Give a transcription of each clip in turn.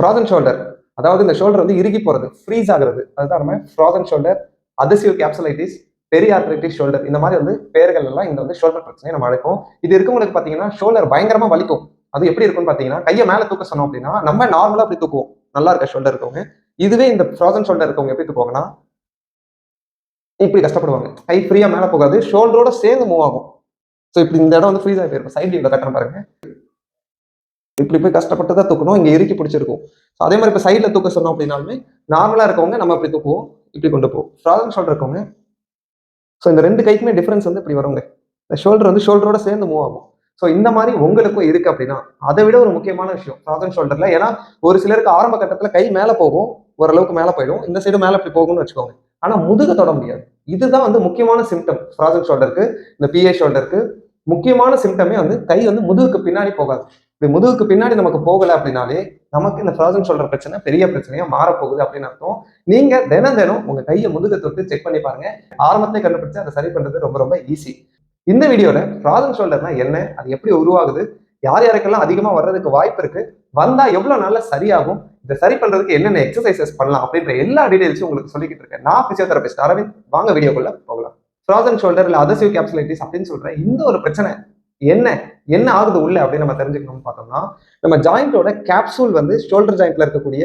Frozen shoulder அதாவது இந்த shoulder வந்து இறுகி போறது ஃப்ரீஸ் ஆகுறது. அதுதான் நம்ம frozen shoulder adhesive capsulitis periarthritis shoulder இந்த மாதிரி வந்து பேர்கள் எல்லாம் இந்த வந்து ஷோல்டர் பிரச்சனையை நம்ம அழைப்போம் இது இருக்கவங்களுக்கு பாத்தீங்கன்னா ஷோல்டர் பயங்கரமா வலிக்கும். அது எப்படி இருக்கும்னு பாத்தீங்கன்னா கையை மேல தூக்க சொன்னோம் அப்படின்னா நம்ம நார்மலா அப்படி தூக்குவோம். நல்லா இருக்க ஷோல்டர் இருக்கவங்க. இதுவே இந்த ஃப்ராசன் ஷோல்டர் இருக்கவங்க எப்படி தூக்குவாங்கன்னா இப்படி கஷ்டப்படுவாங்க. கை ஃப்ரீயா மேல போகாது ஷோல்டரோட சேர்ந்து மூவ் ஆகும். ஸோ இப்படி இந்த இடம் வந்து ஃப்ரீஸ் ஆகி போயிருக்கும். சைடு இவ்வளோ கட்டணம் பாருங்க. இப்படி போய் கஷ்டப்பட்டு தான் தூக்கணும். இங்கே இறுக்கி பிடிச்சிருக்கும். ஸோ அதே மாதிரி இப்போ சைடில் தூக்க சொன்னோம் அப்படின்னாலுமே நார்மலாக இருக்கவங்க நம்ம இப்படி தூக்குவோம். இப்படி கொண்டு போவோம். ஃப்ராதன் ஷோல்டர் இருக்கவங்க ஸோ இந்த ரெண்டு கைக்குமே டிஃப்ரென்ஸ் வந்து இப்படி வருங்க. இந்த ஷோல்டர் வந்து ஷோல்டரோட சேர்ந்து மூவ் ஆகும். ஸோ இந்த மாதிரி உங்களுக்கும் இருக்கு அப்படின்னா அதை விட ஒரு முக்கியமான விஷயம் ஃப்ராதன் ஷோல்டர்ல ஏன்னா ஒரு சிலருக்கு ஆரம்ப கட்டத்தில் கை மேலே போகும் ஓரளவுக்கு மேலே போயிடும். இந்த சைடு மேலே இப்படி போகும்னு வச்சுக்கோங்க. ஆனால் முதுக தொட முடியாது. இதுதான் வந்து முக்கியமான சிம்டம் ஃப்ராதன் ஷோல்டருக்கு இந்த பிஏ ஷோல்டருக்கு முக்கியமான சிம்டமே வந்து கை வந்து முதுகுக்கு பின்னாடி போகாது. இது முதுகுக்கு பின்னாடி நமக்கு போகலை அப்படின்னாலே நமக்கு இந்த ஃப்ராசன் ஷோல்டர் பிரச்சனை பெரிய பிரச்சனையா மாறப்போகுது அப்படின்னு அர்த்தம். நீங்க தினம் தினம் உங்க கையை முதுகை தொட்டு செக் பண்ணி பாருங்க. ஆரம்பத்தை கண்டுபிடிச்சு அதை சரி பண்றது ரொம்ப ரொம்ப ஈஸி இந்த வீடியோல ஃப்ராசன் ஷோல்டர்னா என்ன? அது எப்படி உருவாகுது? யார் யாருக்கெல்லாம் அதிகமா வர்றதுக்கு வாய்ப்பு இருக்கு? வந்தா எவ்வளவு நாள்ல சரியாகும்? இதை சரி பண்றதுக்கு என்னென்ன எக்ஸசைசஸ் பண்ணலாம்? அப்படின்ற எல்லா டீடைல்ஸும் உங்களுக்கு சொல்லிக்கிட்டு இருக்கேன். நான் பிசியோதெரபிஸ்ட் அரவிந்த். வாங்க வீடியோக்குள்ள போகலாம். ஃப்ராசன் ஷோல்டர் இல்ல அதசிவ் கேப்சுலைட்டிஸ் அப்படின்னு சொல்ற இந்த ஒரு பிரச்சனை என்ன? என்ன ஆகுது உள்ள அப்படின்னு நம்ம தெரிஞ்சுக்கணும்னு பார்த்தோம்னா நம்ம ஜாயிண்டோட கேப்சூல் வந்து ஷோல்டர் ஜாயிண்ட்ல இருக்கக்கூடிய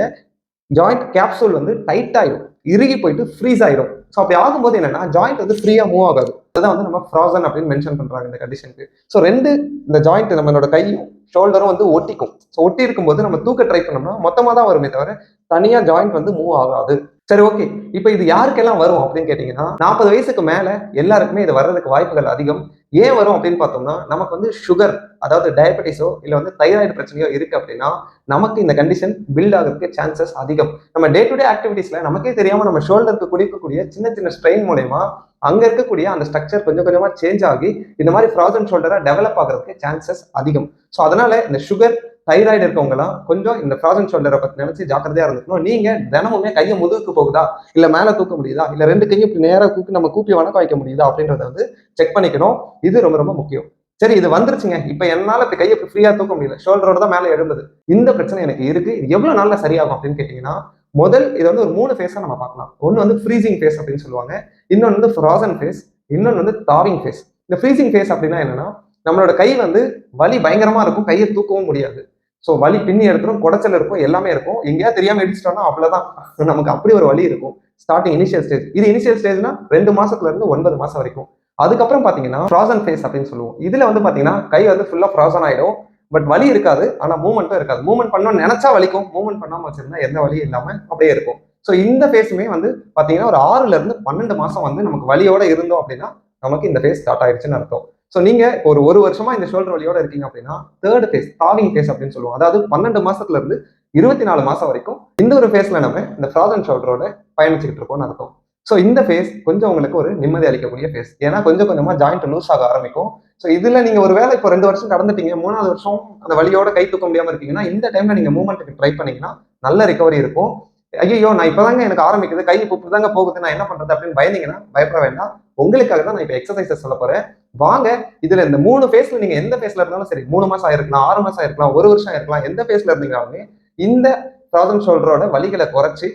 ஜாயிண்ட் கேப்சூல் வந்து டைட் ஆயிடும் இறுகி போயிட்டு ஃப்ரீஸ் ஆயிடும் ஸோ அப்படி ஆகும்போது என்னன்னா ஜாயிண்ட் வந்து ஃப்ரீயா மூவ் ஆகாது. அதுதான் வந்து நம்ம ஃப்ராசன் அப்படின்னு மென்ஷன் பண்றாங்க இந்த கண்டிஷனுக்கு ஸோ ரெண்டு இந்த ஜாயிண்ட் நம்மளோட கையும் ஷோல்டரும் வந்து ஒட்டிக்கும். ஸோ ஒட்டி இருக்கும்போது நம்ம தூக்க ட்ரை பண்ணோம்னா மொத்தமாக தான் வருமே தவிர தனியாக ஜாயிண்ட் வந்து மூவ் ஆகாது. சரி ஓகே இப்போ இது யாருக்கெல்லாம் வரும் அப்படின்னு கேட்டீங்கன்னா நாற்பது வயசுக்கு மேலே எல்லாருக்குமே இது வர்றதுக்கு வாய்ப்புகள் அதிகம். ஏன் வரும் அப்படின்னு பார்த்தோம்னா நமக்கு வந்து சுகர் அதாவது டயபெட்டிஸோ இல்லை வந்து தைராய்டு பிரச்சனையோ இருக்கு அப்படின்னா நமக்கு இந்த கண்டிஷன் பில்ட் ஆகிறதுக்கு சான்சஸ் அதிகம். நம்ம டே டு டே ஆக்டிவிட்டீஸ்ல நமக்கே தெரியாம நம்ம ஷோல்டருக்கு குடிக்கக்கூடிய சின்ன சின்ன ஸ்ட்ரெயின் மூலயமா அங்க இருக்கக்கூடிய அந்த ஸ்ட்ரக்சர் கொஞ்சம் கொஞ்சமா சேஞ்ச் ஆகி இந்த மாதிரி ஃப்ராசன் ஷோல்டரா டெவலப் ஆகிறதுக்கு சான்சஸ் அதிகம். ஸோ அதனால இந்த சுகர் தைராய்டு இருக்கவங்கலாம் கொஞ்சம் இந்த ஃப்ராசன் ஷோல்டரை பத்தி நினைச்சு ஜாக்கிரதையா இருந்துக்கணும். நீங்க தினமுமே கையை முதுகுக்கு போகுதா? இல்ல மேல தூக்க முடியுதா? இல்ல ரெண்டு கையும் இப்படி நேராக தூக்கி நம்ம கூப்பி வணக்கம் வைக்க முடியுதா? அப்படின்றத வந்து செக் பண்ணிக்கணும். இது ரொம்ப ரொம்ப முக்கியம். சரி இது வந்துருச்சுங்க. இப்ப என்னால இப்படி கையை ஃப்ரீயா தூக்க முடியல. ஷோல்டரோட தான் மேல எழும்புது. இந்த பிரச்சனை எனக்கு இருக்கு. எவ்வளோ எவ்வளவு நாள்ல சரியாகும் அப்படின்னு கேட்டீங்கன்னா முதல் இது வந்து ஒரு மூணு ஃபேஸா நம்ம பார்க்கலாம். ஒன்னு வந்து ஃப்ரீசிங் ஃபேஸ் அப்படின்னு சொல்லுவாங்க. இன்னொன்று வந்து ஃப்ராசன் ஃபேஸ் இன்னொன்று வந்து தாவிங் ஃபேஸ் இந்த ஃப்ரீசிங் ஃபேஸ் அப்படின்னா என்னன்னா நம்மளோட கை வந்து வலி பயங்கரமா இருக்கும். கையை தூக்கவும் முடியாது. ஸோ வலி பின்னி எடுத்துரும் குடைச்சல் இருக்கும் எல்லாமே இருக்கும். எங்கேயா தெரியாம இடிச்சிட்டோம்னா அவ்வளவுதான். நமக்கு அப்படி ஒரு வலி இருக்கும். ஸ்டார்டிங் இனிஷியல் ஸ்டேஜ் இது இனிஷியல் ஸ்டேஜ்னா ரெண்டு மாசத்துல இருந்து ஒன்பது மாசம் வரைக்கும். அதுக்கப்புறம் பாத்தீங்கன்னா ஃப்ராசன் ஃபேஸ் அப்படின்னு சொல்லுவோம். இதுல வந்து பாத்தீங்கன்னா கை வந்து ஃபுல்லா ஃப்ராசன் ஆயிடும். பட் வலி இருக்காது. ஆனா மூவ்மெண்ட்டும் இருக்காது. மூவ்மெண்ட் பண்ணணும்னு நினைச்சா வலிக்கும். மூவ்மெண்ட் பண்ணாம வச்சிருந்தா எந்த வலியும் இல்லாம அப்படியே இருக்கும். ஸோ இந்த ஃபேஸுமே வந்து பாத்தீங்கன்னா ஒரு ஆறுல இருந்து பன்னெண்டு மாசம் வந்து நமக்கு வலியோட இருந்தோம் அப்படின்னா நமக்கு இந்த ஃபேஸ் ஸ்டார்ட் ஆயிடுச்சுன்னு அர்த்தம். ஸோ நீங்கள் ஒரு ஒரு வருஷமா இந்த ஷோல்டர் வலியோட இருக்கீங்க அப்படின்னா தேர்ட் ஃபேஸ் தாவிங் ஃபேஸ் அப்படின்னு சொல்லுவோம் அதாவது பன்னெண்டு மாசத்துல இருந்து இருபத்தி நாலு மாசம் வரைக்கும் இந்த ஒரு ஃபேஸ்ல நம்ம இந்த ஃப்ராசன் ஷோல்டரோட பயணிச்சுக்கிட்டு இருக்கோம்னு அர்த்தம். ஸோ இந்த ஃபேஸ் கொஞ்சம் உங்களுக்கு ஒரு நிம்மதி அளிக்கக்கூடிய ஃபேஸ் ஏன்னா கொஞ்சம் கொஞ்சமாக ஜாயிண்ட் லூஸ் ஆக ஆரம்பிக்கும். ஸோ இதில் நீங்கள் ஒரு வேலை இப்போ ரெண்டு வருஷம் கடந்துட்டீங்க மூணாவது வருஷம் அந்த வழியோட கை தூக்க முடியாமல் இருக்கீங்கன்னா இந்த டைமில் நீங்கள் மூவ்மெண்ட்டுக்கு ட்ரை பண்ணீங்கன்னா நல்ல ரிகவரி இருக்கும். ஐயோ நான் இப்போதாங்க எனக்கு ஆரம்பிக்குது கை இப்போ இப்பதாங்க போகுது நான் என்ன பண்ணுறது அப்படின்னு பயந்தீங்கன்னா பயப்பட வேண்டாம். உங்களுக்காக தான் நான் இப்போ எக்ஸசைசஸ் சொல்ல போறேன். வாங்க இதுல இந்த மூணு ஃபேஸ்ல நீங்க எந்த ஃபேஸ்ல இருந்தாலும் சரி மூணு மாசம் ஆயிருக்கலாம் ஆறு மாசம் ஆயிருக்கலாம் ஒரு வருஷம் ஆயிருக்கலாம் எந்த ஃபேஸ்ல இருந்தீங்கனாலுமே இந்த ப்ராப்ளம் ஷோல்டரோட வலிகளை குறைச்சி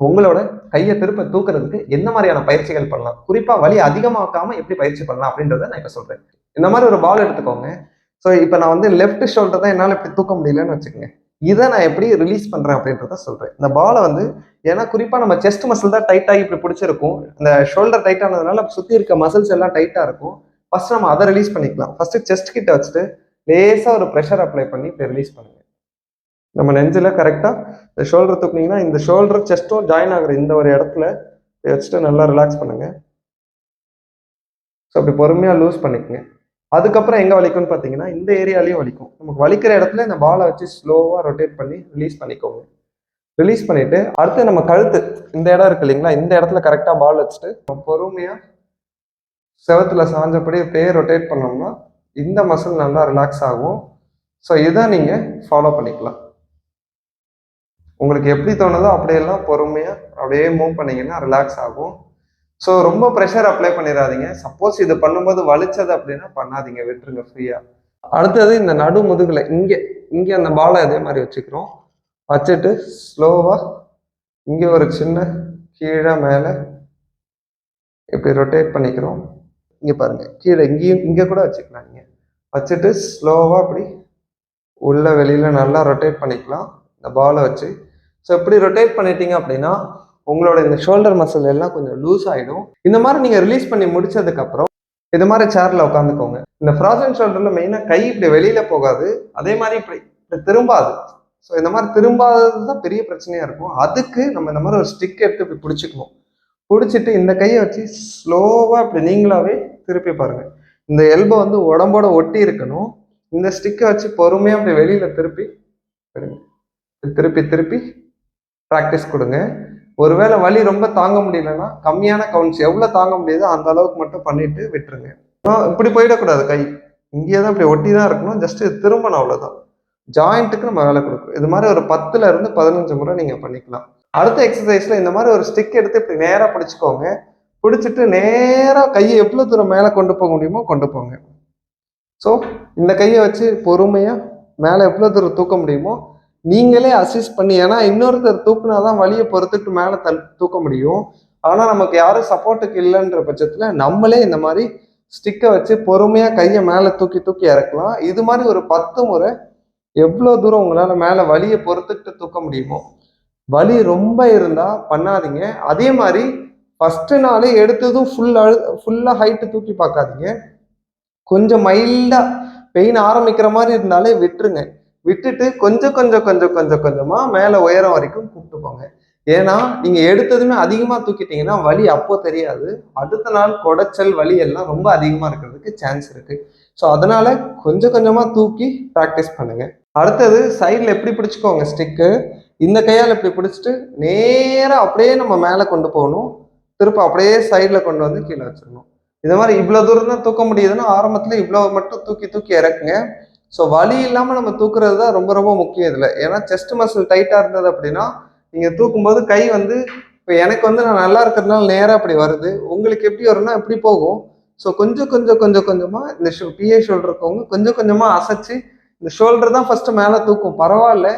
உங்களோட கையை திருப்ப தூக்குறதுக்கு என்ன மாதிரியான பயிற்சிகள் பண்ணலாம்? குறிப்பா வலி அதிகமாக்காம எப்படி பயிற்சி பண்ணலாம் அப்படின்றத நான் இப்ப சொல்றேன். இந்த மாதிரி ஒரு பால் எடுத்துக்கோங்க. ஸோ இப்போ நான் வந்து லெஃப்ட் ஷோல்டர் தான் என்னால் இப்படி தூக்க முடியலன்னு வச்சுக்கோங்க. இதை நான் எப்படி ரிலீஸ் பண்ணுறேன் அப்படின்றத சொல்கிறேன் இந்த பாலை வந்து ஏன்னா குறிப்பாக நம்ம செஸ்ட் மசில் தான் டைட்டாகி இப்படி பிடிச்சிருக்கும். இந்த ஷோல்டர் டைட் ஆனதுனால இருக்க மசில்ஸ் எல்லாம் டைட்டாக இருக்கும். ஃபஸ்ட் நம்ம அதை ரிலீஸ் பண்ணிக்கலாம். ஃபஸ்ட்டு செஸ்ட் கிட்ட வச்சுட்டு லேசாக ஒரு ப்ரெஷர் அப்ளை பண்ணி இப்போ ரிலீஸ் பண்ணுங்கள் நம்ம நெஞ்சில் கரெக்டாக இந்த ஷோல்டர் தூக்குனீங்கன்னா இந்த ஷோல்டர் செஸ்ட்டும் ஜாயின் ஆகுற இந்த ஒரு இடத்துல வச்சுட்டு நல்லா ரிலாக்ஸ் பண்ணுங்கள் ஸோ அப்படி பொறுமையாக லூஸ் பண்ணிக்கங்க. அதுக்கப்புறம் எங்கே வலிக்கும்னு பார்த்தீங்கன்னா இந்த ஏரியாலையும் வலிக்கும். நமக்கு வலிக்கிற இடத்துல இந்த பாலை வச்சு ஸ்லோவாக ரொட்டேட் பண்ணி ரிலீஸ் பண்ணிக்கோங்க. ரிலீஸ் பண்ணிட்டு அடுத்து நம்ம கழுத்து. இந்த இடம் இருக்கு இல்லைங்களா இந்த இடத்துல கரெக்டாக பால் வச்சுட்டு நம்ம பொறுமையாக செவத்துல சாஞ்சபடி அப்படியே ரொட்டேட் பண்ணோம்னா இந்த மசில் நல்லா ரிலாக்ஸ் ஆகும். ஸோ இதை நீங்கள் ஃபாலோ பண்ணிக்கலாம். உங்களுக்கு எப்படி தோணுதோ அப்படியெல்லாம் பொறுமையாக அப்படியே மூவ் பண்ணீங்கன்னா ரிலாக்ஸ் ஆகும். ஸோ ரொம்ப ப்ரெஷர் அப்ளை பண்ணிடாதீங்க சப்போஸ் இது பண்ணும்போது வலிச்சது அப்படின்னா பண்ணாதீங்க. விட்டுருங்க ஃப்ரீயாக அடுத்தது இந்த நடு முதுகில் இங்கே இங்கே அந்த பாலை அதே மாதிரி வச்சுக்கிறோம். வச்சுட்டு ஸ்லோவாக இங்கே ஒரு சின்ன கீழே மேலே இப்படி ரொட்டேட் பண்ணிக்கிறோம். இங்கே பாருங்கள் கீழே இங்கேயும் இங்கே கூட வச்சுக்கலாம் நீங்கள் வச்சுட்டு ஸ்லோவாக அப்படி உள்ள வெளியில் நல்லா ரொட்டேட் பண்ணிக்கலாம். இந்த பாலை வச்சு. ஸோ இப்படி ரொட்டேட் பண்ணிட்டீங்க அப்படின்னா உங்களோட இந்த ஷோல்டர் மசில் எல்லாம் கொஞ்சம் லூஸ் ஆகிடும் இந்த மாதிரி நீங்கள் ரிலீஸ் பண்ணி முடிச்சதுக்கப்புறம் இது மாதிரி சேரில் உட்காந்துக்கோங்க. இந்த ஃப்ராசன் ஷோல்டரில் மெயினாக கை இப்படி வெளியில் போகாது. அதே மாதிரி இப்படி திரும்பாது. ஸோ இந்த மாதிரி திரும்பாதது தான் பெரிய பிரச்சனையாக இருக்கும். அதுக்கு நம்ம இந்த மாதிரி ஒரு ஸ்டிக் எடுத்து இப்படி பிடிச்சிக்கணும் பிடிச்சிட்டு இந்த கையை வச்சு ஸ்லோவாக இப்படி நீங்களாவே திருப்பி பாருங்கள் இந்த எல்போ வந்து உடம்போட ஒட்டி இருக்கணும். இந்த ஸ்டிக்கை வச்சு பொறுமையாக அப்படி வெளியில் திருப்பி திருப்பி திருப்பி ப்ராக்டிஸ் கொடுங்க. ஒருவேளை வலி ரொம்ப தாங்க முடியலன்னா கம்மியான கவுண்ட்ஸ் எவ்வளோ தாங்க முடியுதோ அந்த அளவுக்கு மட்டும் பண்ணிட்டு விட்டுருங்க. இப்படி போயிடக்கூடாது கை. இங்கேயே தான் இப்படி ஒட்டி தான் இருக்கணும் ஜஸ்ட் திரும்பணும் அவ்வளோதான் ஜாயிண்ட்டுக்கு நம்ம வேலை கொடுக்கும் இது மாதிரி ஒரு பத்துல இருந்து பதினஞ்சு முறை நீங்கள் பண்ணிக்கலாம். அடுத்த எக்ஸசைஸ்ல இந்த மாதிரி ஒரு ஸ்டிக் எடுத்து இப்படி நேராக பிடிச்சிக்கோங்க. பிடிச்சிட்டு நேராக கையை எவ்வளோ தூரம் மேலே கொண்டு போக முடியுமோ கொண்டு போங்க. ஸோ இந்த கையை வச்சு பொறுமையாக மேலே எவ்வளோ தூரம் தூக்க முடியுமோ நீங்களே அசிஸ்ட் பண்ணி ஏன்னா இன்னொருத்தர் தூக்குனா தான் வலியை பொறுத்துட்டு மேலே தள் தூக்க முடியும். ஆனால் நமக்கு யாரும் சப்போர்ட்டுக்கு இல்லைன்ற பட்சத்தில் நம்மளே இந்த மாதிரி ஸ்டிக்கை வச்சு பொறுமையாக கையை மேலே தூக்கி தூக்கி இறக்கலாம். இது மாதிரி ஒரு பத்து முறை எவ்வளோ தூரம் உங்களால் மேலே வலியை பொறுத்துட்டு தூக்க முடியுமோ வலி ரொம்ப இருந்தால் பண்ணாதீங்க. அதே மாதிரி ஃபஸ்ட்டு நாளே எடுத்ததும் ஃபுல் அழு ஃபுல்லாக ஹைட்டு தூக்கி பார்க்காதீங்க. கொஞ்சம் மைல்டாக பெயின் ஆரம்பிக்கிற மாதிரி இருந்தாலே விட்டுருங்க. விட்டுட்டு கொஞ்சம் கொஞ்சம் கொஞ்சம் கொஞ்சம் கொஞ்சமாக மேலே உயரம் வரைக்கும் கூப்பிட்டு போங்க. ஏன்னா நீங்கள் எடுத்ததுமே அதிகமாக தூக்கிட்டீங்கன்னா வலி அப்போ தெரியாது. அடுத்த நாள் குடைச்சல் வலி எல்லாம் ரொம்ப அதிகமாக இருக்கிறதுக்கு சான்ஸ் இருக்குது ஸோ அதனால கொஞ்சம் கொஞ்சமாக தூக்கி ப்ராக்டிஸ் பண்ணுங்க. அடுத்தது சைடில் எப்படி பிடிச்சிக்கோங்க ஸ்டிக்கு இந்த கையால் இப்படி பிடிச்சிட்டு நேராக அப்படியே நம்ம மேலே கொண்டு போகணும். திருப்ப அப்படியே சைடில் கொண்டு வந்து கீழே வச்சிடணும். இது மாதிரி இவ்வளோ தூரம் தான் தூக்க முடியுதுன்னா ஆரம்பத்தில் இவ்வளோ மட்டும் தூக்கி தூக்கி இறக்குங்க. ஸோ வலி இல்லாமல் நம்ம தூக்குறது தான் ரொம்ப ரொம்ப முக்கியம் இதில். ஏன்னா செஸ்ட் மசில் டைட்டாக இருந்தது அப்படின்னா நீங்கள் தூக்கும்போது கை வந்து இப்போ எனக்கு வந்து நான் நல்லா இருக்கிறதுனால நேராக அப்படி வருது. உங்களுக்கு எப்படி வரும்னா எப்படி போகும். ஸோ கொஞ்சம் கொஞ்சம் கொஞ்சம் கொஞ்சமாக இந்த ஷோ பிஏ ஷோல்டர் இருக்கவங்க கொஞ்சம் கொஞ்சமாக அசைச்சு இந்த ஷோல்டர் தான் ஃபஸ்ட்டு மேலே தூக்கும். பரவாயில்ல.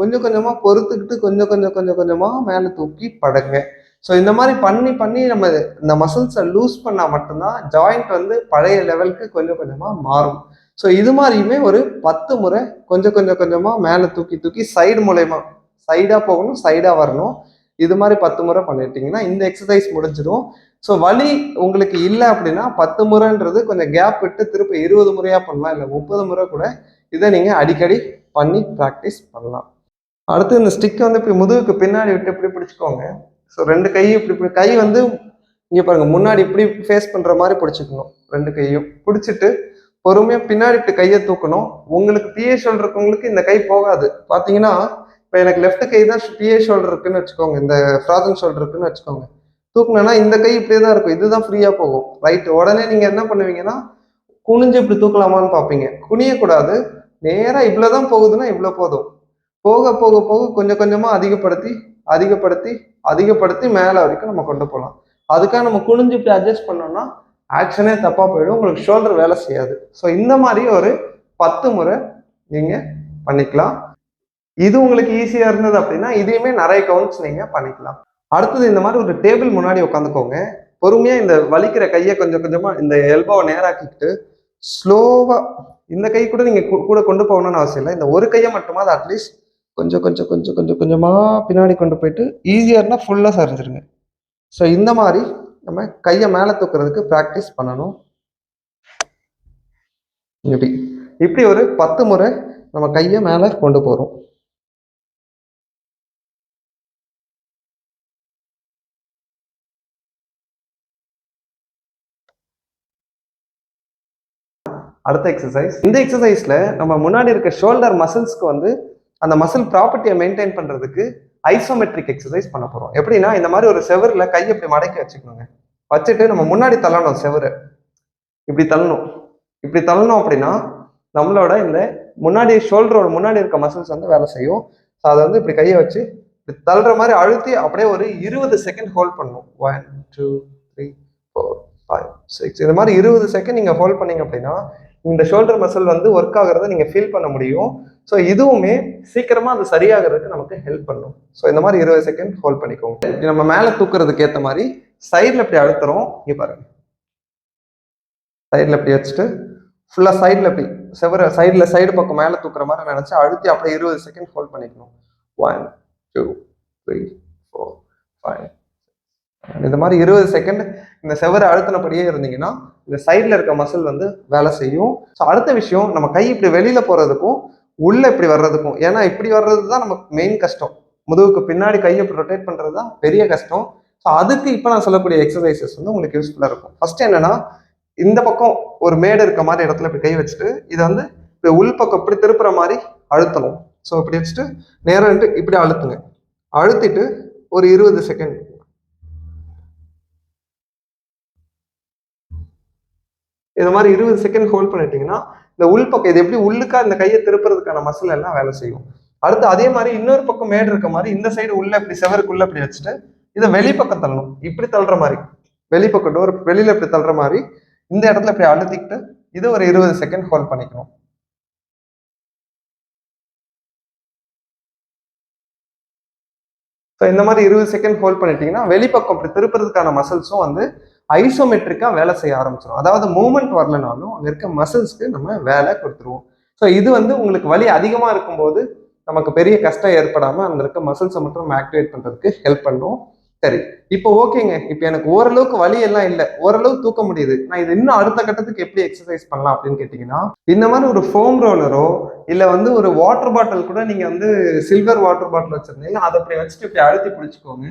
கொஞ்சம் கொஞ்சமாக பொறுத்துக்கிட்டு கொஞ்சம் கொஞ்சம் கொஞ்சம் கொஞ்சமாக மேலே தூக்கி படுங்க. ஸோ இந்த மாதிரி பண்ணி பண்ணி நம்ம இந்த மசில்ஸை லூஸ் பண்ணால் மட்டும்தான் ஜாயிண்ட் வந்து பழைய லெவலுக்கு கொஞ்சம் கொஞ்சமாக மாறும். ஸோ இது மாதிரியுமே ஒரு பத்து முறை கொஞ்சம் கொஞ்சம் கொஞ்சமாக மேலே தூக்கி தூக்கி சைடு மூலயமா சைடாக போகணும் சைடாக வரணும். இது மாதிரி பத்து முறை பண்ணிட்டீங்கன்னா இந்த எக்ஸசைஸ் முடிஞ்சிடும். ஸோ வலி உங்களுக்கு இல்லை அப்படின்னா பத்து முறைன்றது கொஞ்சம் கேப் விட்டு திருப்ப இருபது முறையாக பண்ணலாம். இல்லை முப்பது முறை கூட இதை நீங்கள் அடிக்கடி பண்ணி ப்ராக்டிஸ் பண்ணலாம். அடுத்து இந்த ஸ்டிக்கை வந்து இப்படி முதுகுக்கு பின்னாடி விட்டு இப்படி பிடிச்சிக்கோங்க. ஸோ ரெண்டு கையும் இப்படி இப்படி கை வந்து இங்கே பாருங்கள் முன்னாடி இப்படி ஃபேஸ் பண்ணுற மாதிரி பிடிச்சிக்கணும். ரெண்டு கையும் பிடிச்சிட்டு பொறுமையாக பின்னாடி இப்படி கையை தூக்கணும். உங்களுக்கு பிஏ ஷோல்டர் இருக்கவங்களுக்கு இந்த கை போகாது. பார்த்தீங்கன்னா இப்போ எனக்கு லெஃப்ட் கை தான் பிஏ ஷோல்டர் இருக்குன்னு வச்சுக்கோங்க. இந்த ஃப்ராசன் ஷோல்டர் இருக்குன்னு வச்சுக்கோங்க. தூக்குனேன்னா இந்த கை இப்படியே தான் இருக்கும். இதுதான் ஃப்ரீயாக போகும். ரைட் உடனே நீங்கள் என்ன பண்ணுவீங்கன்னா குனிஞ்சு இப்படி தூக்கலாமான்னு பார்ப்பீங்க குனியக்கூடாது. நேராக இவ்வளோ தான் போகுதுன்னா இவ்வளோ போதும். போக போக போக கொஞ்சம் கொஞ்சமாக அதிகப்படுத்தி அதிகப்படுத்தி அதிகப்படுத்தி மேலே வரைக்கும் நம்ம கொண்டு போகலாம். அதுக்காக நம்ம குனிஞ்சு இப்படி அட்ஜஸ்ட் பண்ணோம்னா ஆக்ஷனே தப்பாக போயிடும் உங்களுக்கு ஷோல்டர் வேலை செய்யாது. ஸோ இந்த மாதிரி ஒரு பத்து முறை நீங்கள் பண்ணிக்கலாம். இது உங்களுக்கு ஈஸியாக இருந்தது அப்படின்னா இதையுமே நிறைய கவுண்ட்ஸ் நீங்கள் பண்ணிக்கலாம். அடுத்தது இந்த மாதிரி ஒரு டேபிள் முன்னாடி உட்காந்துக்கோங்க. பொறுமையாக இந்த வலிக்கிற கையை கொஞ்சம் கொஞ்சமாக இந்த எல்போவை நேராக்கிக்கிட்டு ஸ்லோவாக இந்த கை கூட நீங்கள் கூட கொண்டு போகணும்னு அவசியம் இல்லை. இந்த ஒரு கையை மட்டுமாவது அட்லீஸ்ட் கொஞ்சம் கொஞ்சம் கொஞ்சம் கொஞ்சம் கொஞ்சமாக பின்னாடி கொண்டு போயிட்டு ஈஸியாக இருந்தால் ஃபுல்லாக சரிஞ்சிருங்க. ஸோ இந்த மாதிரி நம்ம கையை மேலே தூக்குறதுக்கு ப்ராக்டிஸ் பண்ணணும். இப்படி இப்படி ஒரு பத்து முறை நம்ம கையை மேலே கொண்டு போகிறோம் அடுத்த எக்ஸசைஸ் இந்த எக்ஸசைஸில் நம்ம முன்னாடி இருக்க ஷோல்டர் மசில்ஸ்க்கு வந்து அந்த மசில் ப்ராப்பர்ட்டியை மெயின்டைன் பண்ணுறதுக்கு ஐசோமெட்ரிக் எக்ஸசைஸ் பண்ண போறோம். எப்படின்னா இந்த மாதிரி ஒரு செவரில் கை இப்படி மடக்கி வச்சுக்கணுங்க. வச்சுட்டு நம்ம முன்னாடி தள்ளணும் செவரு. இப்படி தள்ளணும். இப்படி தள்ளணும் அப்படின்னா நம்மளோட இந்த முன்னாடி ஷோல்டரோட முன்னாடி இருக்க மசில்ஸ் வந்து வேலை செய்யும். ஸோ அதை வந்து இப்படி கையை வச்சு இப்படி தள்ளுற மாதிரி அழுத்தி அப்படியே ஒரு இருபது செகண்ட் ஹோல்ட் பண்ணணும். One two three four five six இந்த மாதிரி இருபது செகண்ட் நீங்கள் ஹோல்ட் பண்ணீங்க அப்படின்னா இந்த ஷோல்டர் மசில் வந்து ஒர்க் ஆகுறத நீங்கள் ஃபீல் பண்ண முடியும். ஸோ இதுவுமே சீக்கிரமாக அது சரியாகிறதுக்கு நமக்கு ஹெல்ப் பண்ணும். ஸோ இந்த மாதிரி இருபது செகண்ட் ஹோல்ட் பண்ணிக்கோங்க. இப்படி நம்ம மேலே தூக்குறதுக்கு ஏற்ற மாதிரி சைடில் இப்படி அழுத்துறோம். இங்கே பாருங்க. சைடில் இப்படி வச்சுட்டு ஃபுல்லாக சைடில் இப்படி செவர சைடில் சைடு பக்கம் மேலே தூக்குற மாதிரி நினச்சி அழுத்தி அப்படியே இருபது செகண்ட் ஹோல்ட் பண்ணிக்கணும். One two three four five இந்த மாதிரி இருபது செகண்ட் இந்த செவரை அழுத்தினபடியே இருந்தீங்கன்னா இந்த சைடில் இருக்க மசில் வந்து வேலை செய்யும். ஸோ அடுத்த விஷயம் நம்ம கை இப்படி வெளியில் போகிறதுக்கும் உள்ளே இப்படி வர்றதுக்கும். ஏன்னா இப்படி வர்றது தான் நமக்கு மெயின் கஷ்டம். முதுகுக்கு பின்னாடி கையை இப்படி ரொட்டேட் பண்ணுறது தான் பெரிய கஷ்டம். ஸோ அதுக்கு இப்போ நான் சொல்லக்கூடிய எக்ஸசைசஸ் வந்து உங்களுக்கு யூஸ்ஃபுல்லாக இருக்கும். ஃபர்ஸ்ட் என்னன்னா இந்த பக்கம் ஒரு மேடு இருக்க மாதிரி இடத்துல இப்படி கை வச்சுட்டு இதை வந்து இப்படி உள் பக்கம் இப்படி திருப்புற மாதிரி அழுத்தணும். ஸோ இப்படி வச்சுட்டு நேரம் இப்படி அழுத்துங்க. அழுத்திட்டு ஒரு இருபது செகண்ட் இது மாதிரி இருபது செகண்ட் ஹோல்ட் பண்ணிட்டீங்கன்னா இந்த உள் பக்கம் இது எப்படி உள்ளுக்கா இந்த கையை திருப்புறதுக்கான மசில் எல்லாம் வேலை செய்யும். அடுத்து அதே மாதிரி இன்னொரு பக்கம் மேடு இருக்க மாதிரி இந்த சைடு உள்ள இப்படி செவருக்குள்ள இப்படி வச்சுட்டு இதை வெளிப்பக்கம் தள்ளணும். இப்படி தள்ளுற மாதிரி. வெளிப்பக்கம் டோர் வெளியில இப்படி தள்ளுற மாதிரி இந்த இடத்துல இப்படி அழுத்திக்கிட்டு இது ஒரு இருபது செகண்ட் ஹோல்ட் பண்ணிக்கணும். ஸோ இந்த மாதிரி இருபது செகண்ட் ஹோல்ட் பண்ணிட்டீங்கன்னா வெளிப்பக்கம் இப்படி திருப்புறதுக்கான மசில்ஸும் வந்து ஐசோமெட்ரிக்காக வேலை செய்ய ஆரம்பிச்சிடும் அதாவது மூமெண்ட் வரலனாலும் அங்கே இருக்க மசில்ஸ்க்கு நம்ம வேலை கொடுத்துருவோம். ஸோ இது வந்து உங்களுக்கு வலி அதிகமாக இருக்கும்போது நமக்கு பெரிய கஷ்டம் ஏற்படாமல் அந்த இருக்க மசில்ஸை மட்டும் நம்ம ஆக்டிவேட் பண்ணுறதுக்கு ஹெல்ப் பண்ணுவோம் சரி இப்போ ஓகேங்க. இப்போ எனக்கு ஓரளவுக்கு வலி எல்லாம் இல்லை. ஓரளவு தூக்க முடியுது. நான் இது இன்னும் அடுத்த கட்டத்துக்கு எப்படி எக்ஸசைஸ் பண்ணலாம் அப்படின்னு கேட்டிங்கன்னா இந்த மாதிரி ஒரு ஃபோம் ரோலரோ இல்லை வந்து ஒரு வாட்டர் பாட்டில் கூட நீங்கள் வந்து சில்வர் வாட்டர் பாட்டில் வச்சுருந்தீங்க அதை அப்படி வச்சுட்டு இப்படி அழுத்தி பிடிச்சிக்கோங்க.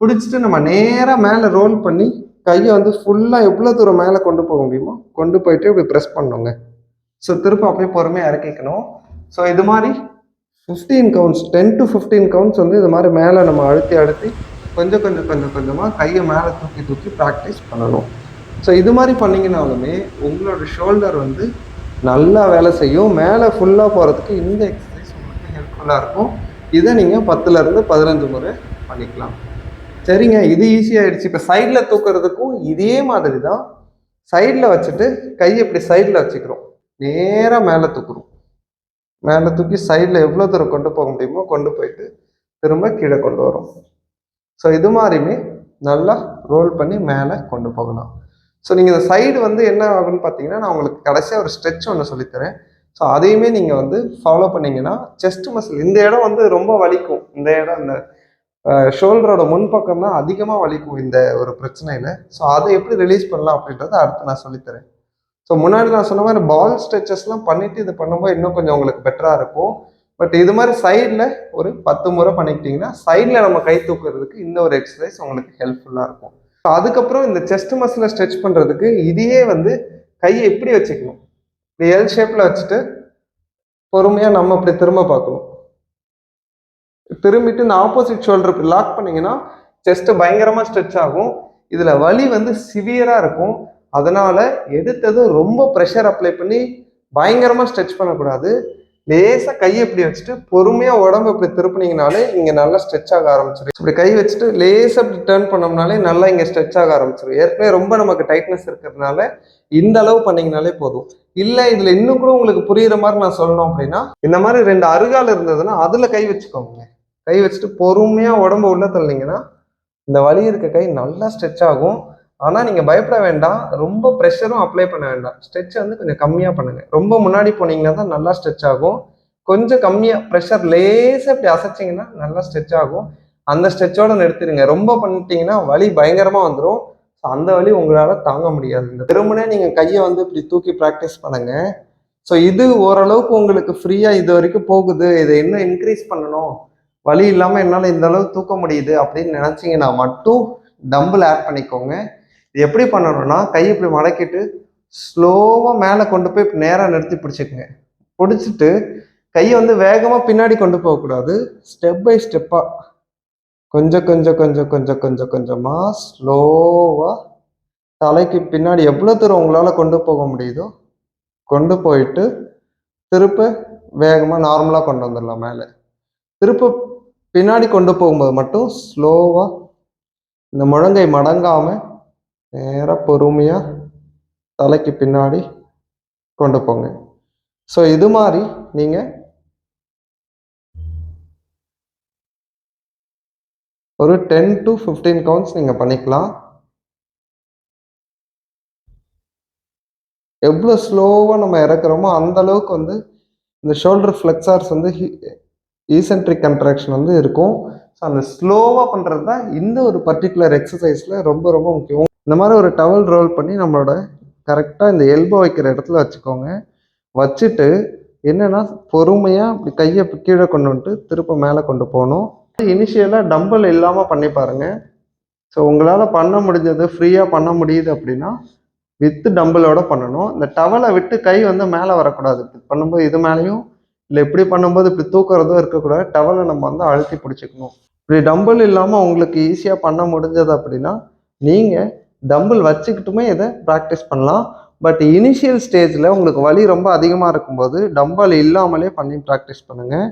பிடிச்சிட்டு நம்ம நேராக மேலே ரோல் பண்ணி கையை வந்து ஃபுல்லாக எவ்வளோ தூரம் மேலே கொண்டு போக முடியுமோ கொண்டு போயிட்டு இப்படி ப்ரெஸ் பண்ணுங்க ஸோ திரும்ப அப்படியே பொறுமையாக இறக்கிக்கணும். ஸோ இது மாதிரி fifteen counts ten to fifteen counts வந்து இது மாதிரி மேலே நம்ம அழுத்தி அழுத்தி கொஞ்சம் கொஞ்சம் கொஞ்சம் கொஞ்சமாக கையை மேலே தூக்கி தூக்கி ப்ராக்டிஸ் பண்ணணும். ஸோ இது மாதிரி பண்ணிங்கனாலுமே உங்களோட ஷோல்டர் வந்து நல்லா வேலை செய்யும். மேலே ஃபுல்லாக போகிறதுக்கு இந்த எக்ஸசைஸ் உங்களுக்கு ஹெல்ப்ஃபுல்லாக இருக்கும். இதை நீங்கள் பத்துலேருந்து பதினஞ்சு முறை பண்ணிக்கலாம். சரிங்க இது ஈஸியாகிடுச்சு இப்போ சைடில் தூக்குறதுக்கும் இதே மாதிரி தான் சைடில் வச்சுட்டு கையை இப்படி சைடில் வச்சுக்கிறோம். நேராக மேலே தூக்குறோம். மேலே தூக்கி சைடில் எவ்வளோ தூரம் கொண்டு போக முடியுமோ கொண்டு போயிட்டு திரும்ப கீழே கொண்டு வரும். ஸோ இது மாதிரியுமே நல்லா ரோல் பண்ணி மேலே கொண்டு போகலாம். ஸோ நீங்கள் இந்த சைடு வந்து என்ன ஆகுன்னு பார்த்தீங்கன்னா நான் உங்களுக்கு கடைசியாக ஒரு ஸ்ட்ரெச் ஒன்று சொல்லித்தரேன். ஸோ அதையுமே நீங்கள் வந்து ஃபாலோ பண்ணிங்கன்னா செஸ்ட் மசில் இந்த இடம் வந்து ரொம்ப வலிக்கும். இந்த இடம் இந்த ஷோல்டரோட முன்பக்கம் தான் அதிகமாக வலிக்கும் இந்த ஒரு பிரச்சனையில். ஸோ அதை எப்படி ரிலீஸ் பண்ணலாம் அப்படின்றத அடுத்து நான் சொல்லித்தரேன். ஸோ முன்னாடி நான் சொன்ன மாதிரி பால் ஸ்ட்ரெச்சஸ்லாம் பண்ணிவிட்டு இது பண்ணும்போது இன்னும் கொஞ்சம் உங்களுக்கு பெட்டராக இருக்கும். பட் இது மாதிரி சைடில் ஒரு பத்து முறை பண்ணிக்கிட்டிங்கன்னா சைடில் நம்ம கை தூக்குறதுக்கு இந்த ஒரு எக்ஸசைஸ் உங்களுக்கு ஹெல்ப்ஃபுல்லாக இருக்கும். ஸோ அதுக்கப்புறம் இந்த செஸ்ட் மசிலை ஸ்ட்ரெச் பண்ணுறதுக்கு இதையே வந்து கையை எப்படி வச்சுக்கணும்? இப்படி எல் ஷேப்பில் வச்சுட்டு பொறுமையாக நம்ம அப்படி திரும்ப பார்க்கணும். திரும்பிட்டு இந்த ஆப்போசிட் ஷோல்டருக்கு லாக் பண்ணீங்கன்னா செஸ்ட் பயங்கரமா ஸ்ட்ரெச் ஆகும். இதுல வலி வந்து சிவியரா இருக்கும். அதனால எடுத்தது ரொம்ப ப்ரெஷர் அப்ளை பண்ணி பயங்கரமா ஸ்ட்ரெச் பண்ணக்கூடாது. லேசாக கையை இப்படி வச்சுட்டு பொறுமையாக உடம்பு இப்படி திருப்பினீங்கனாலே இங்கே நல்லா ஸ்ட்ரெச் ஆக ஆரம்பிச்சிடும் இப்படி கை வச்சுட்டு லேசாக இப்படி டேர்ன் பண்ணோம்னாலே நல்லா இங்கே ஸ்ட்ரெச் ஆக ஆரம்பிச்சிடும் ஏற்கனவே ரொம்ப நமக்கு டைட்னஸ் இருக்கிறதுனால இந்த அளவு பண்ணீங்கனாலே போதும். இல்லை இதில் இன்னும் கூட உங்களுக்கு புரியுற மாதிரி நான் சொல்லணும் அப்படின்னா இந்த மாதிரி ரெண்டு அருகால் இருந்ததுன்னா அதில் கை வச்சுக்கோங்க. கை வச்சுட்டு பொறுமையாக உடம்ப உள்ள தள்ளிங்கன்னா இந்த வலி இருக்க கை நல்லா ஸ்ட்ரெச் ஆகும். ஆனால் நீங்கள் பயப்பட வேண்டாம். ரொம்ப ப்ரெஷரும் அப்ளை பண்ண வேண்டாம். ஸ்ட்ரெச் வந்து கொஞ்சம் கம்மியாக பண்ணுங்கள் ரொம்ப முன்னாடி போனீங்கன்னா தான் நல்லா ஸ்ட்ரெச் ஆகும். கொஞ்சம் கம்மியாக ப்ரெஷர் லேசாக இப்படி அசைச்சிங்கன்னா நல்லா ஸ்ட்ரெச் ஆகும். அந்த ஸ்ட்ரெச்சோட நிறுத்திடுங்க. ரொம்ப பண்ணிட்டீங்கன்னா வலி பயங்கரமாக வந்துடும் ஸோ அந்த வலி உங்களால் தாங்க முடியாது. இந்த திரும்பினே நீங்கள் கையை வந்து இப்படி தூக்கி ப்ராக்டிஸ் பண்ணுங்கள் ஸோ இது ஓரளவுக்கு உங்களுக்கு ஃப்ரீயாக இது வரைக்கும் போகுது. இதை இன்னும் இன்க்ரீஸ் பண்ணணும். வலி இல்லாமல் என்னால் இந்த அளவு தூக்க முடியுது அப்படின்னு நினச்சிங்கன்னா மட்டும் டம்பிள் ஆட் பண்ணிக்கோங்க. இது எப்படி பண்ணணும்னா கை இப்படி மடக்கிட்டு ஸ்லோவாக மேலே கொண்டு போய் நேராக நிறுத்தி பிடிச்சிக்கோங்க. பிடிச்சிட்டு கையை வந்து வேகமாக பின்னாடி கொண்டு போகக்கூடாது. ஸ்டெப் பை ஸ்டெப்பாக கொஞ்சம் கொஞ்சம் கொஞ்சம் கொஞ்சம் கொஞ்சம் கொஞ்சமாக ஸ்லோவாக தலைக்கு பின்னாடி எவ்வளோ தூரம் உங்களால் கொண்டு போக முடியுதோ கொண்டு போயிட்டு திருப்ப வேகமாக நார்மலாக கொண்டு வந்துடலாம் மேலே. திருப்ப பின்னாடி கொண்டு போகும்போது மட்டும் ஸ்லோவாக இந்த முழங்கை மடங்காமல் நேராக பொறுமையாக தலைக்கு பின்னாடி கொண்டு போங்க. ஸோ இது மாதிரி நீங்கள் ஒரு டென் டு ஃபிஃப்டீன் கவுண்ட்ஸ் நீங்கள் பண்ணிக்கலாம். எவ்வளோ ஸ்லோவாக நம்ம இறக்குறோமோ அந்த அளவுக்கு வந்து இந்த ஷோல்டர் ஃப்ளெக்ஸார்ஸ் வந்து ஈசென்ட்ரிக் கன்ட்ராக்ஷன் வந்து இருக்கும். ஸோ அந்த ஸ்லோவாக பண்ணுறது தான் இந்த ஒரு பர்டிகுலர் எக்ஸசைஸில் ரொம்ப ரொம்ப முக்கியம். இந்த மாதிரி ஒரு டவல் ரோல் பண்ணி நம்மளோட கரெக்டாக இந்த எல்போ வைக்கிற இடத்துல வச்சுக்கோங்க. வச்சுட்டு என்னென்னா பொறுமையாக இப்படி கையை கீழே கொண்டு வந்துட்டு திரும்ப மேலே கொண்டு போகணும். இனிஷியலாக டம்பல் இல்லாமல் பண்ணி பாருங்கள் ஸோ உங்களால் பண்ண முடிஞ்சது ஃப்ரீயாக பண்ண முடியுது அப்படின்னா வித்து டம்பிளோட பண்ணணும். இந்த டவலை விட்டு கை வந்து மேலே வரக்கூடாது. பண்ணும்போது இது மேலேயும் இல்லை இப்படி பண்ணும்போது இப்படி தூக்குறதும் இருக்கக்கூடாது. டவலை நம்ம வந்து அழுத்தி பிடிச்சிக்கணும். இப்படி டம்பிள் இல்லாமல் உங்களுக்கு ஈஸியாக பண்ண முடிஞ்சது அப்படின்னா நீங்கள் டம்பிள் வச்சுக்கிட்டுமே இதை ப்ராக்டிஸ் பண்ணலாம். பட் இனிஷியல் ஸ்டேஜில் உங்களுக்கு வலி ரொம்ப அதிகமாக இருக்கும்போது டம்பல் இல்லாமலே பண்ணி ப்ராக்டிஸ் பண்ணுங்கள்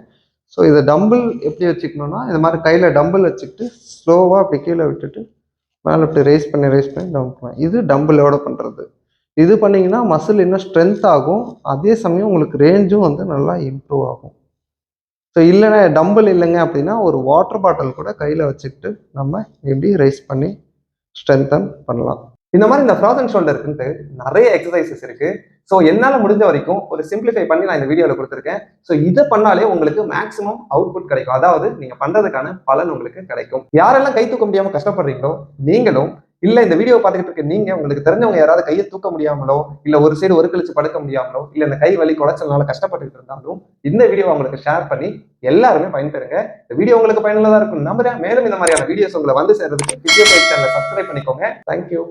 ஸோ இதை டம்பிள் எப்படி வச்சுக்கணும்னா இது மாதிரி கையில் டம்பிள் வச்சுக்கிட்டு ஸ்லோவாக அப்படி கீழே விட்டுட்டு மேலே இப்படி ரேஸ் பண்ணி ரேஸ் பண்ணி டவுன் இது டம்பிளோட பண்ணுறது இது பண்ணிங்கன்னா மசில் இன்னும் ஸ்ட்ரென்த் ஆகும். அதே சமயம் உங்களுக்கு ரேஞ்சும் வந்து நல்லா இம்ப்ரூவ் ஆகும். ஸோ இல்லைன்னா டம்பிள் இல்லைங்க அப்படின்னா ஒரு வாட்டர் பாட்டில் கூட கையில் வச்சுக்கிட்டு நம்ம இப்படி ரைஸ் பண்ணி ஸ்ட்ரென்தன் பண்ணலாம். இந்த மாதிரி இந்த ஃப்ராசன் ஷோல்டருக்குன்ட்டு நிறைய எக்ஸசைசஸ் இருக்கு. ஸோ என்னால் முடிஞ்ச வரைக்கும் ஒரு சிம்பிளிஃபை பண்ணி நான் இந்த வீடியோவில் கொடுத்துருக்கேன். ஸோ இதை பண்ணாலே உங்களுக்கு மேக்ஸிமம் அவுட்புட் கிடைக்கும். அதாவது நீங்கள் பண்ணுறதுக்கான பலன் உங்களுக்கு கிடைக்கும். யாரெல்லாம் கை தூக்க முடியாமல் கஷ்டப்படுறீங்களோ நீங்களும் இல்ல இந்த வீடியோ பார்த்துக்கிட்டு இருக்க நீங்க உங்களுக்கு தெரிஞ்சவங்க யாராவது கையை தூக்க முடியாமலோ இல்ல ஒரு சைடு ஒரு கழிச்சு படுக்க முடியாமலோ இல்ல இந்த கை வலி குடைச்சல்னால கஷ்டப்பட்டுக்கிட்டு இருந்தாலும் இந்த வீடியோ உங்களுக்கு ஷேர் பண்ணி எல்லாருமே பயன்பெறுங்க. இந்த வீடியோ உங்களுக்கு பயனுள்ளதா இருக்கும் நம்புறேன். மேலும் இந்த மாதிரியான வீடியோஸ் உங்களை வந்து சேர்றதுக்கு வீடியோ சேனலை சப்ஸ்கிரைப் பண்ணிக்கோங்க. தேங்க்யூ